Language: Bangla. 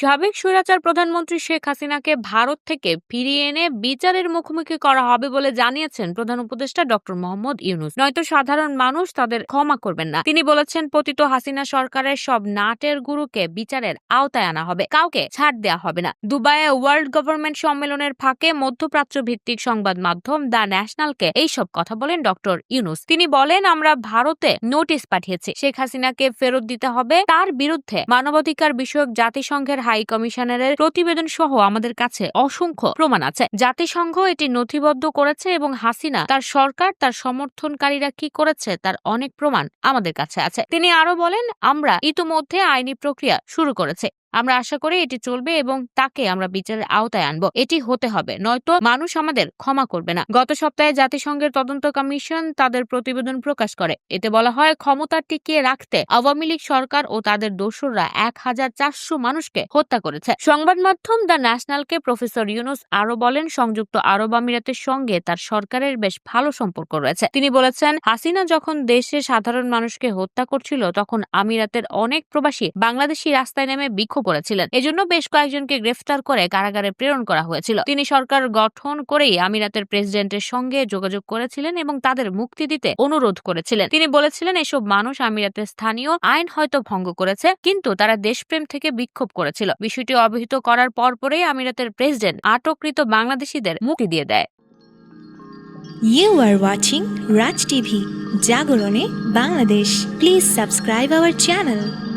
সাবেক স্বৈরাচার প্রধানমন্ত্রী শেখ হাসিনাকে ভারত থেকে ফিরিয়ে এনে বিচারের মুখোমুখি করা হবে বলে জানিয়েছেন প্রধান উপদেষ্টা ডক্টর মোহাম্মদ ইউনুস। নয়তো সাধারণ মানুষ তাদের ক্ষমা করবেন না। তিনি বলেছেন, পতিত হাসিনা সরকারের সব নাটের গুরুকে বিচারের আওতায় আনা হবে। কাউকে ছাড় দেওয়া হবে না। দুবাইয়ে ওয়ার্ল্ড গভর্নমেন্ট সম্মেলনের ফাঁকে মধ্যপ্রাচ্য ভিত্তিক সংবাদ মাধ্যম দ্য ন্যাশনালকে এইসব কথা বলেন ডক্টর ইউনুস। তিনি বলেন, আমরা ভারতে নোটিশ পাঠিয়েছি। শেখ হাসিনাকে ফেরত দিতে হবে। তার বিরুদ্ধে মানবাধিকার বিষয়ক জাতিসংঘের হাই কমিশনারের প্রতিবেদন সহ আমাদের কাছে অসংখ্য প্রমাণ আছে। জাতিসংঘ এটি নথিবদ্ধ করেছে এবং হাসিনা, তার সরকার, তার সমর্থনকারীরা কি করেছে তার অনেক প্রমাণ আমাদের কাছে আছে। তিনি আরও বলেন, আমরা ইতিমধ্যে আইনি প্রক্রিয়া শুরু করেছে। আমরা আশা করি এটি চলবে এবং তাকে আমরা বিচারের আওতায় আনব। এটি হতে হবে, নয়তো মানুষ আমাদের ক্ষমা করবে না। গত সপ্তাহে জাতিসংঘের তদন্ত কমিশন তাদের প্রতিবেদন প্রকাশ করে। এতে বলা হয়, ক্ষমতা টিকিয়ে রাখতে আওয়ামী লীগ সরকার ও তাদের দোসররা এক হাজার চারশো মানুষকে হত্যা করেছে। সংবাদ মাধ্যম দ্য ন্যাশনালকে প্রফেসর ইউনুস আরও বলেন, সংযুক্ত আরব আমিরাতের সঙ্গে তার সরকারের বেশ ভালো সম্পর্ক রয়েছে। তিনি বলেছেন, হাসিনা যখন দেশে সাধারণ মানুষকে হত্যা করছিল, তখন আমিরাতের অনেক প্রবাসী বাংলাদেশি রাস্তায় নেমে বিক্ষোভ করেছিলেন। এজন্য বেশ কয়েকজনকে গ্রেফতার করে কারাগারে প্রেরণ করা হয়েছিল। তিনি সরকার গঠন করেই আমিরাতের প্রেসিডেন্টের সঙ্গে যোগাযোগ করেছিলেন এবং তাদের মুক্তি দিতে অনুরোধ করেছিলেন। তিনি বলেছিলেন এসব মানুষ আমিরাতের স্থানীয় আইন হয়তো ভঙ্গ করেছে কিন্তু তারা দেশপ্রেম থেকে বিক্ষোভ করেছিল। বিষয়টি অবহিত করার পরপরই আমিরাতের প্রেসিডেন্ট আটককৃত বাংলাদেশিদের মুক্তি দিয়ে দেয়। You are watching Raj TV, Jagorone, Bangladesh. Please subscribe our channel.